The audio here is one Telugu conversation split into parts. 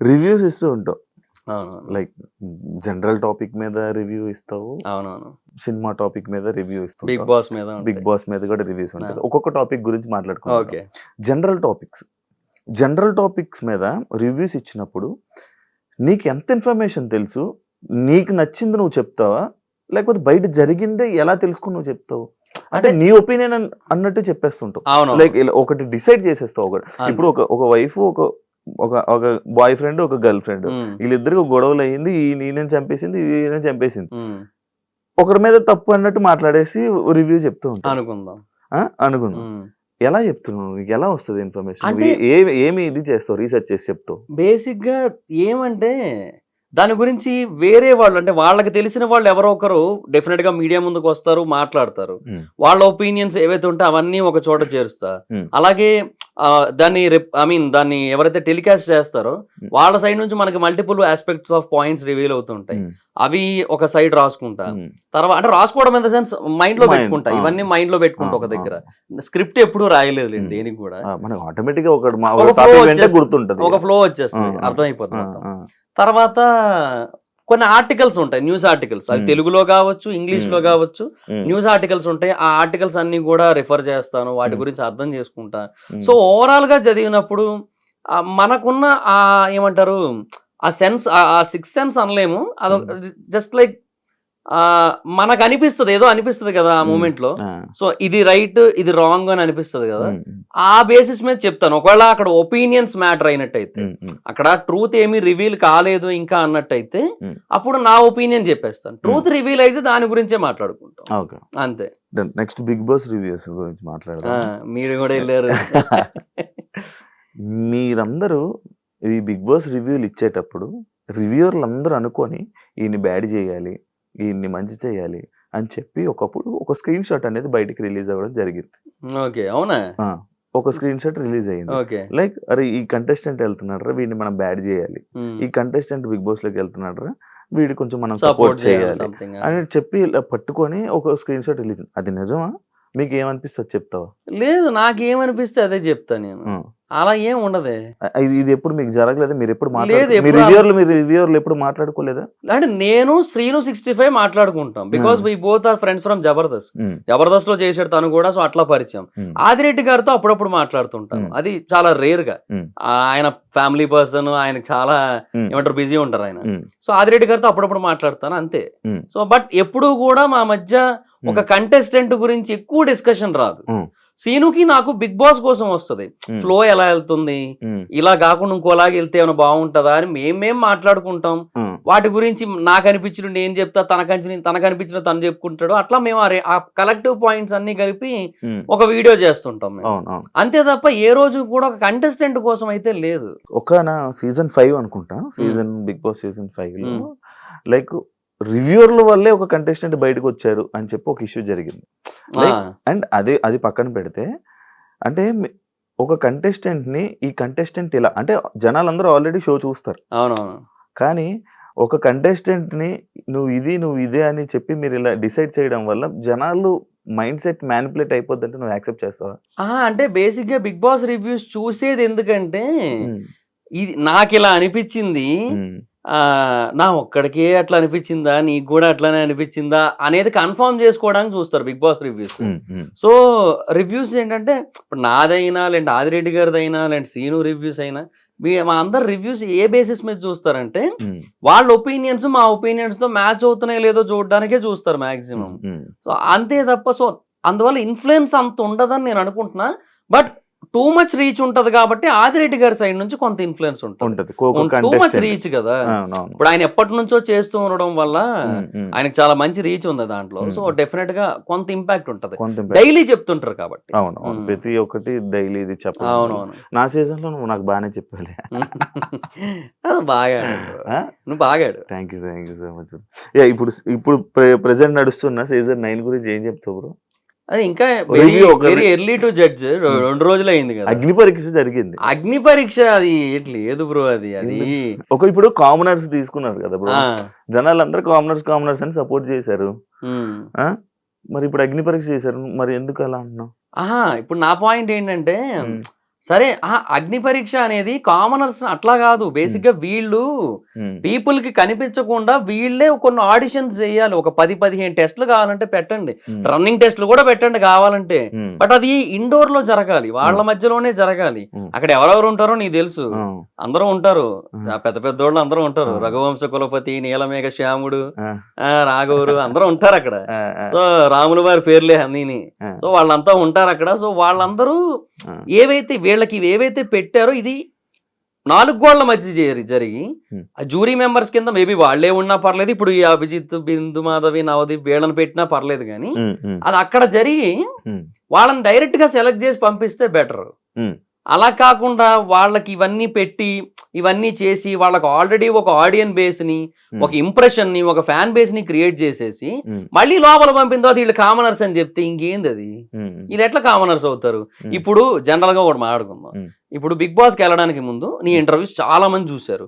రివ్యూస్ ఇస్తూ ఉంటావు లైక్ జనరల్ టాపిక్ మీద రివ్యూ ఇస్తావు. అవునవును. సినిమా టాపిక్ మీద రివ్యూ బిగ్ ఇస్తావు బాస్ మీద బిగ్ బాస్ మీద కూడా రివ్యూస్ ఉంటుంది ఒక్కొక్క టాపిక్ గురించి మాట్లాడుకుంటాం okay. General topics general topics మీద రివ్యూస్ ఇచ్చినప్పుడు నీకు ఎంత ఇన్ఫర్మేషన్ తెలుసు? నీకు నచ్చింది నువ్వు చెప్తావా? లేకపోతే బయట జరిగిందే ఎలా తెలుసుకుని నువ్వు చెప్తావు? అంటే నీ ఒపీనియన్ అన్నట్టు చెప్పేస్తుంటావు. అవును లైక్ ఒకటి డిసైడ్ చేసేస్తావు ఒకటి. ఇప్పుడు ఒక ఒక వైఫ్ ఒక ఒక ఒక బాయ్ ఫ్రెండ్ ఒక గర్ల్ ఫ్రెండ్ వీళ్ళిద్దరికి గొడవలు అయ్యింది ఈ నేను చంపేసింది ఈయన చంపేసింది. ఒకరి మీద తప్పు అన్నట్టు మాట్లాడేసి రివ్యూ చెప్తూ ఉంటావు అనుకుందాం? అనుకుందాం. ఎలా చెప్తున్నావు? నీకు ఎలా వస్తుంది ఇన్ఫర్మేషన్ ఏమి ఇది చేస్తావు? రీసెర్చ్ చేసి చెప్తావు? బేసిక్గా ఏమంటే దాని గురించి వేరే వాళ్ళు అంటే వాళ్ళకి తెలిసిన వాళ్ళు ఎవరో ఒకరు డెఫినెట్గా మీడియా ముందుకు వస్తారు మాట్లాడతారు Hmm. వాళ్ళ ఒపీనియన్స్ ఏవైతే ఉంటే అవన్నీ ఒక చోట చేరుస్తా Hmm. అలాగే దాన్ని ఐ మీన్ దాన్ని ఎవరైతే టెలికాస్ట్ చేస్తారో Hmm. వాళ్ళ సైడ్ నుంచి మనకి multiple aspects of points reveal అవుతుంటాయి. అవి ఒక సైడ్ రాసుకుంటా. తర్వాత అంటే రాసుకోవడం ఇన్ ద సెన్స్ మైండ్లో పెట్టుకుంటా. ఇవన్నీ మైండ్లో పెట్టుకుంటా ఒక. దగ్గర స్క్రిప్ట్ ఎప్పుడు రాయలేదు. దేనికి కూడా ఆటోమేటిక్ ఒక ఫ్లో వచ్చేస్తుంది. అర్థమైపోతుంది. తర్వాత కొన్ని ఆర్టికల్స్ ఉంటాయి న్యూస్ ఆర్టికల్స్ అది. తెలుగులో కావచ్చు ఇంగ్లీష్లో. కావచ్చు. న్యూస్ ఆర్టికల్స్ ఉంటాయి ఆ ఆర్టికల్స్ అన్ని కూడా రిఫర్ చేస్తాను వాటి. గురించి అర్థం చేసుకుంటా. సో ఓవరాల్గా చదివినప్పుడు మనకున్న ఆ ఏమంటారు ఆ సెన్స్ ఆ సిక్స్ సెన్స్ అనలేము అది జస్ట్ లైక్ మనకు అనిపిస్తుంది ఏదో అనిపిస్తుంది కదా ఆ. మూమెంట్లో. సో ఇది రైట్ ఇది రాంగ్ అని అనిపిస్తుంది కదా. ఆ బేసిస్ మీద చెప్తాను. ఒకవేళ అక్కడ ఒపీనియన్స్ మ్యాటర్ అయినట్టయితే. అక్కడ ట్రూత్ ఏమీ రివీల్ కాలేదు ఇంకా అన్నట్టయితే. అప్పుడు నా ఒపీనియన్ చెప్పేస్తాను. ట్రూత్ రివీల్ అయితే దాని గురించే మాట్లాడుకుంటాం. అంతే. నెక్స్ట్ బిగ్ బాస్ రివ్యూస్ గురించి మాట్లాడదాం. మీరు కూడా వెళ్ళారు. మీరందరూ ఈ బిగ్ బాస్ రివ్యూలు ఇచ్చేటప్పుడు రివ్యూర్లు అందరూ అనుకొని ఈయన్ని బ్యాడ్ చేయాలి ఈయన్ని మంచి చేయాలి అని చెప్పి ఒకప్పుడు ఒక స్క్రీన్ షాట్ అనేది బయటికి రిలీజ్ అవ్వడం జరిగింది. ఓకే అవునా? ఒక స్క్రీన్ షాట్ రిలీజ్ అయ్యింది. లైక్ అరే ఈ కంటెస్టెంట్ వెళ్తున్నాడు వీడిని మనం బ్యాడ్ చేయాలి. ఈ కంటెస్టెంట్ బిగ్ బాస్లోకి వెళ్తున్నాడు వీడి కొంచెం మనం సపోర్ట్ చేయాలి అని చెప్పి ఇలా పట్టుకొని ఒక స్క్రీన్ షాట్ రిలీజ్ అది నిజమా? మీకు ఏమనిపిస్తుంది చెప్తావా? లేదు నాకేమనిపిస్తే అదే చెప్తా నేను. అలా ఏం ఉండదే. ఇది ఎప్పుడు మీకు జరగలేదు? మీరు ఎప్పుడు లేదు, మాట్లాడు మీ ఎప్పుడు రివ్యూర్లు మీరు రివ్యూర్లు ఎప్పుడు మాట్లాడుకోలేదా? అంటే నేను శ్రీను సిక్స్టీ ఫైవ్ మాట్లాడుకుంటాం because. We both are friends from Jabardasth. జబర్దస్త్లో చేసాడు తను కూడా సో అట్లా పరిచయం. ఆదిరెడ్డి గారితో అప్పుడప్పుడు మాట్లాడుతుంటాను. అది చాలా రేర్గా ఆయన ఫ్యామిలీ పర్సన్ ఆయనకు చాలా ఏమంటారు బిజీ ఉంటారు ఆయన. సో ఆదిరెడ్డి గారితో అప్పుడప్పుడు మాట్లాడతాను అంతే. సో బట్ ఎప్పుడు కూడా మా మధ్య ఒక కంటెస్టెంట్ గురించి ఎక్కువ డిస్కషన్ రాదు. సీనుకి నాకు బిగ్ బాస్ కోసం వస్తుంది. ఫ్లో ఎలా వెళ్తుంది? ఇలా కాకుండా ఇంకోలాగా వెళ్తే ఏమైనా బాగుంటుందా అని మేమేం మాట్లాడుకుంటాం. వాటి గురించి నాకు అనిపించిన నేను చెప్తా తనకు అనిపించిన తనకు అనిపించిన తను చెప్పుకుంటాడు. అట్లా మేము ఆ కలెక్టివ్ పాయింట్స్ అన్ని కలిపి. ఒక వీడియో చేస్తుంటాం మేము. అంతే తప్ప ఏ రోజు కూడా ఒక కంటెస్టెంట్ కోసం అయితే లేదు. ఒక నా సీజన్ ఫైవ్ అనుకుంటా. Season big boss season five. Like రివ్యూర్ల వల్లే ఒక కంటెస్టెంట్ బయటకు వచ్చారు అని చెప్పి ఒక ఇష్యూ జరిగింది. అండ్ అదే అది పక్కన పెడితే అంటే ఒక కంటెస్టెంట్ని ఈ కంటెస్టెంట్ ఇలా అంటే జనాలందరూ ఆల్రెడీ షో చూస్తారు. అవునవును. కానీ ఒక కంటెస్టెంట్ని నువ్వు ఇది నువ్వు ఇదే అని చెప్పి మీరు ఇలా డిసైడ్ చేయడం వల్ల జనాలు మైండ్ సెట్ మ్యానిపులేట్ అయిపోద్ది అంటే నువ్వు యాక్సెప్ట్ చేస్తావా? అంటే బేసిక్గా బిగ్ బాస్ రివ్యూస్ చూసేది ఎందుకంటే ఇది నాకు ఇలా అనిపించింది నా ఒక్కడికే అట్లా అనిపించిందా? నీకు కూడా అట్లానే అనిపించిందా? అనేది కన్ఫర్మ్ చేసుకోవడానికి చూస్తారు big boss reviews. So reviews ఏంటంటే ఇప్పుడు నాదైనా లేదంటే ఆదిరెడ్డి గారిదైనా లేదంటే సీను రివ్యూస్ అయినా మీ మా అందరు రివ్యూస్ ఏ బేసిస్ మీద చూస్తారంటే వాళ్ళ ఒపీనియన్స్ మా ఒపీనియన్స్తో మ్యాచ్ అవుతున్నాయో లేదో చూడడానికే చూస్తారు మాక్సిమం. సో అంతే తప్ప సో అందువల్ల ఇన్ఫ్లుయెన్స్ అంత ఉండదని నేను అనుకుంటున్నా. బట్ టూ మచ్ రీచ్ ఉంటది కాబట్టి ఆదిరెడ్డి గారి సైడ్ నుంచి కొంత ఇన్ఫ్లుయెన్స్ ఉంటుంది. టూ మచ్ రీచ్ కదా. ఇప్పుడు ఆయన ఎప్పటి నుంచో చేస్తూ ఉండడం వల్ల. ఆయనకు చాలా మంచి రీచ్ ఉంది దాంట్లో. సో డెఫినెట్గా కొంత ఇంపాక్ట్ ఉంటది. డైలీ చెప్తుంటారు కాబట్టి. అవును. ప్రతి ఒక్కటి డైలీ ఇది చెప్పాలి నా సీజన్లో నువ్వు నాకు బాగానే చెప్పాలి బాగా. నువ్వు బాగా ఆడు thank you thank you so much ఇప్పుడు ఇప్పుడు ప్రెసెంట్ నడుస్తున్న సీజన్ నైన్ గురించి ఏం చెప్తావు బ్రో అది ఇంకా వెరీ ఎర్లీ టు జడ్జ్ రెండు రోజులు అయింది కదా. అగ్ని పరీక్ష జరిగింది. అగ్ని పరీక్ష అది లేదు బ్రో అది అది. ఒక ఇప్పుడు కామనర్స్ తీసుకున్నారు కదా బ్రో. ఆ, జనాలందరూ కామనర్స్ కామనర్స్ అని సపోర్ట్ చేశారు. ఆ? మరి ఇప్పుడు అగ్ని పరీక్ష చేశారు. మరి ఎందుకు అలా అంటున్నావు ఆహా ఇప్పుడు నా పాయింట్ ఏంటంటే ఉమ్. సరే ఆ అగ్ని పరీక్ష అనేది కామనర్స్ అట్లా కాదు. బేసిక్గా వీళ్ళు పీపుల్కి కనిపించకుండా వీళ్ళే కొన్ని ఆడిషన్స్ చేయాలి. ఒక పది పదిహేను టెస్ట్లు కావాలంటే పెట్టండి. రన్నింగ్ టెస్ట్లు కూడా పెట్టండి కావాలంటే. బట్ అది ఇండోర్లో జరగాలి. వాళ్ళ. మధ్యలోనే జరగాలి. అక్కడ ఎవరెవరు ఉంటారో నీకు తెలుసు. అందరూ ఉంటారు. పెద్ద పెద్ద వాళ్ళు అందరూ ఉంటారు. రఘువంశ కులపతి నీలమేఘ శ్యాముడు రాఘవురు అందరూ ఉంటారు అక్కడ. సో రాముల వారి పేర్లే అన్నీని. సో వాళ్ళంతా ఉంటారు అక్కడ. సో వాళ్ళందరూ. ఏవైతే వీళ్ళకి ఏవైతే పెట్టారో ఇది నాలుగు గోళ్ళ మధ్య జరి- జరిగి. ఆ జూరీ మెంబర్స్ కింద మేబీ వాళ్ళే ఉన్నా పర్లేదు ఇప్పుడు ఈ అభిజిత్ బిందు మాధవి నవదీప్ వీళ్ళని పెట్టినా పర్లేదు కానీ అది అక్కడ జరిగి. వాళ్ళని డైరెక్ట్గా సెలెక్ట్ చేసి పంపిస్తే బెటర్. అలా కాకుండా వాళ్ళకి ఇవన్నీ పెట్టి ఇవన్నీ చేసి వాళ్ళకి ఆల్రెడీ ఒక ఆడియన్ బేస్ని ఒక ఇంప్రెషన్ని ఒక ఫ్యాన్ బేస్ని క్రియేట్ చేసేసి మళ్ళీ లోపల పంపిన తర్వాత వీళ్ళు కామనర్స్ అని చెప్తే ఇంకేంది అది? వీళ్ళు ఎట్లా కామనర్స్ అవుతారు? ఇప్పుడు జనరల్గా ఒకటి మాట్లాడుకుందాం. ఇప్పుడు బిగ్ బాస్కి వెళ్ళడానికి ముందు నీ ఇంటర్వ్యూస్ చాలా మంది చూశారు.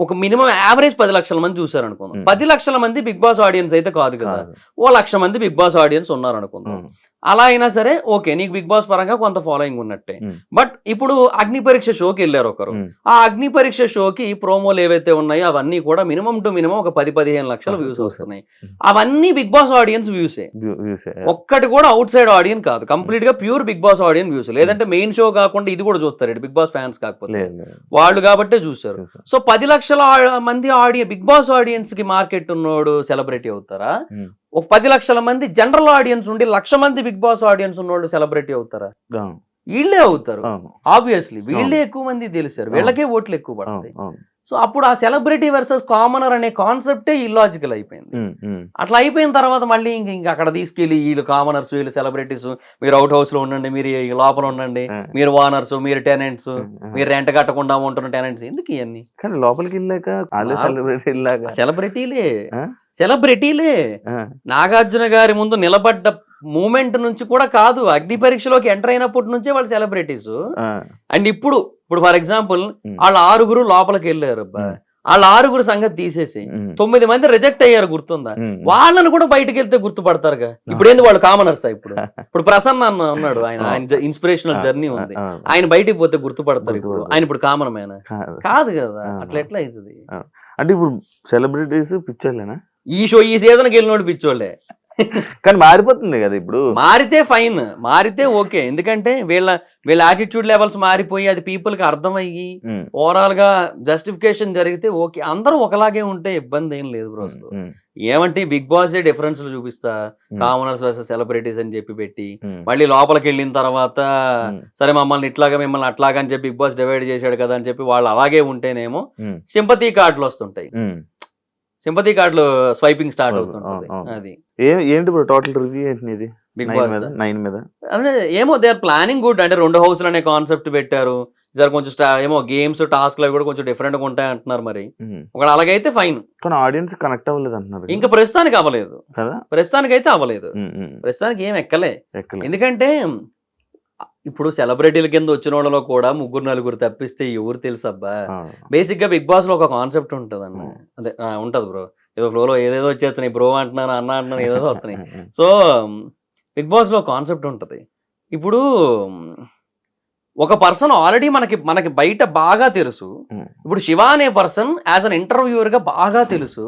ఒక మినిమం యావరేజ్ పది లక్షల మంది చూశారు అనుకుందాం. పది లక్షల మంది బిగ్ బాస్ ఆడియన్స్ అయితే కాదు కదా. ఓ లక్ష మంది బిగ్ బాస్ ఆడియన్స్ ఉన్నారు అనుకుందాం అలా అయినా సరే ఓకే నీకు బిగ్ బాస్ పరంగా కొంత ఫాలోయింగ్ ఉన్నట్టే. బట్ ఇప్పుడు అగ్ని పరీక్ష షోకి వెళ్ళారు ఒకరు. ఆ అగ్ని పరీక్ష షోకి ప్రోమోలు ఏవైతే ఉన్నాయో అవన్నీ కూడా మినిమం టు మినిమం ఒక పది పదిహేను లక్షల వ్యూస్. వస్తున్నాయి. అవన్నీ బిగ్ బాస్ ఆడియన్స్ వ్యూసే వ్యూ- వ్యూసే. ఒక్కటి కూడా అవుట్ సైడ్ ఆడియన్ కాదు కంప్లీట్గా pure big boss audience views లేదంటే మెయిన్ షో కాకుండా ఇది కూడా చూస్తారు బిగ్ బాస్ ఫ్యాన్స్ కాకపోతే. వాళ్ళు కాబట్టే చూసారు చూసా. సో పది లక్షల ఆ- మంది ఆడియన్ బిగ్ బాస్ ఆడియన్స్కి మార్కెట్ ఉన్నోడు సెలబ్రిటీ అవుతారా. ఒక పది లక్షల మంది జనరల్ ఆడియన్స్ ఉండి లక్ష మంది బిగ్ బాస్ ఆడియన్స్ ఉన్నోళ్ళు సెలబ్రిటీ అవుతారా వీళ్ళే అవుతారు. ఆబ్వియస్లీ వీళ్ళే ఎక్కువ మంది తెలిసారు వీళ్ళకే ఓట్లు ఎక్కువ పడతాయి. సో అప్పుడు ఆ సెలబ్రిటీ వర్సెస్ కామనర్ అనే కాన్సెప్టే ఇల్లాజికల్ అయిపోయింది. అట్లా అయిపోయిన తర్వాత మళ్ళీ ఇంక ఇంక అక్కడ తీసుకెళ్ళి వీళ్ళు కామనర్స్ వీళ్ళు సెలబ్రిటీస్ మీరు అవుట్ హౌస్లో ఉండండి మీరు లోపల ఉండండి మీరు ఓనర్స్ మీరు టెనెంట్స్. మీరు రెంట్ కట్టకుండా ఉంటున్న టెనెంట్స్ ఎందుకు ఇవన్నీ? కానీ లోపలికి వెళ్ళాక సెలబ్రిటీలే? సెలబ్రిటీలే నాగార్జున గారి ముందు నిలబడ్డ మూమెంట్ నుంచి కూడా కాదు. అగ్ని పరీక్షలోకి ఎంటర్ అయినప్పటి నుంచే వాళ్ళు సెలబ్రిటీస్. అండ్ ఇప్పుడు ఇప్పుడు ఫర్ ఎగ్జాంపుల్ వాళ్ళ ఆరుగురు లోపలికి వెళ్ళారు అబ్బా. వాళ్ళ ఆరుగురు సంగతి తీసేసి తొమ్మిది మంది రిజెక్ట్ అయ్యారు గుర్తుందా? వాళ్ళని కూడా బయటకు వెళ్తే గుర్తుపడతారుగా. ఇప్పుడు ఏంది వాళ్ళు కామనర్స్ ఇప్పుడు? ఇప్పుడు ప్రసన్న అన్న ఉన్నాడు. ఆయన ఆయన ఇన్స్పిరేషనల్ జర్నీ ఉంది. ఆయన బయటికి పోతే గుర్తుపడతారు ఇప్పుడు. ఆయన ఇప్పుడు కామన్ మ్యాన్. కాదు. కాదు. అట్లా ఎట్లా అవుతుంది? అంటే ఇప్పుడు సెలబ్రిటీస్ పిక్చర్లేనా ఈ షో ఈ సీజన్కి వెళ్ళినోడు పిచ్చోళ్ళే. కానీ మారిపోతుంది కదా ఇప్పుడు. మారితే ఫైన్ మారితే ఓకే ఎందుకంటే వీళ్ళ వీళ్ళ యాటిట్యూడ్ లెవెల్స్ మారిపోయి అది పీపుల్కి అర్థమయ్యి ఓవరాల్గా జస్టిఫికేషన్ జరిగితే ఓకే అందరూ ఒకలాగే ఉంటే ఇబ్బంది ఏం లేదు బ్రో అసలు. ఏమంటే బిగ్ బాస్ డిఫరెన్స్ చూపిస్తా. కామనర్స్ వర్సెస్ సెలబ్రిటీస్ అని చెప్పి పెట్టి మళ్ళీ లోపలికి వెళ్ళిన తర్వాత సరే మమ్మల్ని ఇట్లాగా మిమ్మల్ని అట్లాగా అని చెప్పి బిగ్ బాస్ డివైడ్ చేశాడు కదా అని చెప్పి వాళ్ళు అలాగే ఉంటేనేమో సింపతి కార్డులు వస్తుంటాయి. సింపతి కార్డులు స్వైపింగ్ స్టార్ట్ అవుతుంటది. అవును. అది. ఏంటి ఇప్పుడు టోటల్ రివ్యూ ఏంటి ఇది బిగ్ నైన్ బాస్ మీద నైన్ మీద. అంటే ఏమో దే ఆర్ ప్లానింగ్ గుడ్ అంటే రెండు హౌస్లు అనే కాన్సెప్ట్ పెట్టారు. జర కొంచెం ఏమో గేమ్స్ టాస్క్ అవి కూడా కొంచెం డిఫరెంట్గా ఉంటాయి అంటున్నారు మరి. ఒకవేళ అలాగైతే ఫైన్ కానీ ఆడియన్స్ కనెక్ట్ అవ్వలేదు అంటున్నారు ఇంకా ప్రస్తుతానికి అవ్వలేదు. కదా? ప్రస్తుతానికి అయితే అవ్వలేదు. ప్రస్తుతానికి ఏం ఎక్కలే. ఎందుకంటే ఇప్పుడు సెలబ్రిటీల కింద వచ్చిన వాళ్ళలో కూడా ముగ్గురు నలుగురు తప్పిస్తే ఎవరు తెలుసు అబ్బా. బేసిక్గా బిగ్ బాస్లో ఒక కాన్సెప్ట్ ఉంటుంది అన్న. అదే ఉంటది బ్రో ఏదో ఫ్లోలో ఏదేదో వచ్చేస్తున్నాయి బ్రో అంటున్నాను అన్న అంటున్నాను ఏదేదో వస్తున్నాయి. సో బిగ్ బాస్లో కాన్సెప్ట్ ఉంటది. ఇప్పుడు ఒక పర్సన్ ఆల్రెడీ మనకి మనకి బయట బాగా తెలుసు. ఇప్పుడు శివ అనే పర్సన్ యాజ్ అన్ ఇంటర్వ్యూయర్గా బాగా తెలుసు.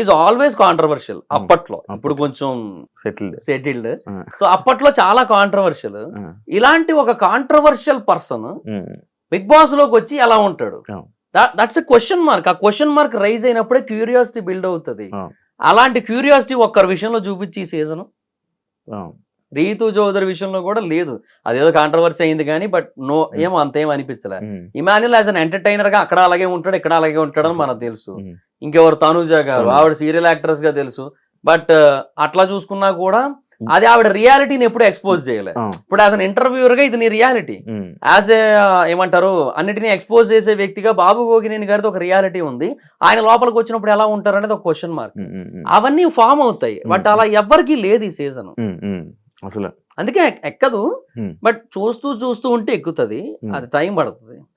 ఈజ్ ఆల్వేస్ కాంట్రవర్షియల్ అప్పట్లో. ఇప్పుడు కొంచెం సెటిల్డ్ సెటిల్డ్. సో అప్పట్లో చాలా కాంట్రవర్షియల్ ఇలాంటి ఒక కాంట్రవర్షియల్ పర్సన్ బిగ్ బాస్లోకి వచ్చి ఎలా ఉంటాడు. దట్స్ ఎ క్వశ్చన్ మార్క్ ఆ క్వశ్చన్ మార్క్ రైజ్ అయినప్పుడే క్యూరియాసిటీ బిల్డ్ అవుతుంది. అలాంటి క్యూరియాసిటీ ఒక్కరి విషయంలో చూపించి ఈ సీజన్ రీతు చౌదరి విషయంలో కూడా లేదు. అదేదో కాంట్రవర్సీ అయింది కానీ బట్ నో ఏమో అంతేం అనిపించలే. ఇమాన్యుల్ యాజ్ అన్ ఎంటర్టైనర్గా అక్కడ అలాగే ఉంటాడు ఇక్కడ అలాగే ఉంటాడని మనకు తెలుసు. ఉమ్, ఇంకెవరు? తనుజ గారు. ఆవిడ సీరియల్ యాక్ట్రెస్గా తెలుసు. బట్ అట్లా చూసుకున్నా కూడా అది ఆవిడ రియాలిటీని ఎప్పుడు ఎక్స్పోజ్ చేయలే. ఇప్పుడు యాజ్ అన్ ఇంటర్వ్యూయర్గా ఇది నీ రియాలిటీ యాజ్ ఏ ఏమంటారు అన్నిటిని ఎక్స్పోజ్ చేసే వ్యక్తిగా బాబు గోగినేని గారితో ఒక రియాలిటీ ఉంది. ఆయన లోపలికి వచ్చినప్పుడు ఎలా ఉంటారు అనేది ఒక క్వశ్చన్ మార్క్ అవన్నీ ఫామ్ అవుతాయి. But Hmm. అలా ఎవ్వరికీ లేదు ఈ సీజన్. అసలు అందుకే ఎక్- ఎక్కదు. బట్ చూస్తూ చూస్తూ ఉంటే ఎక్కుతుంది. అది టైం పడుతుంది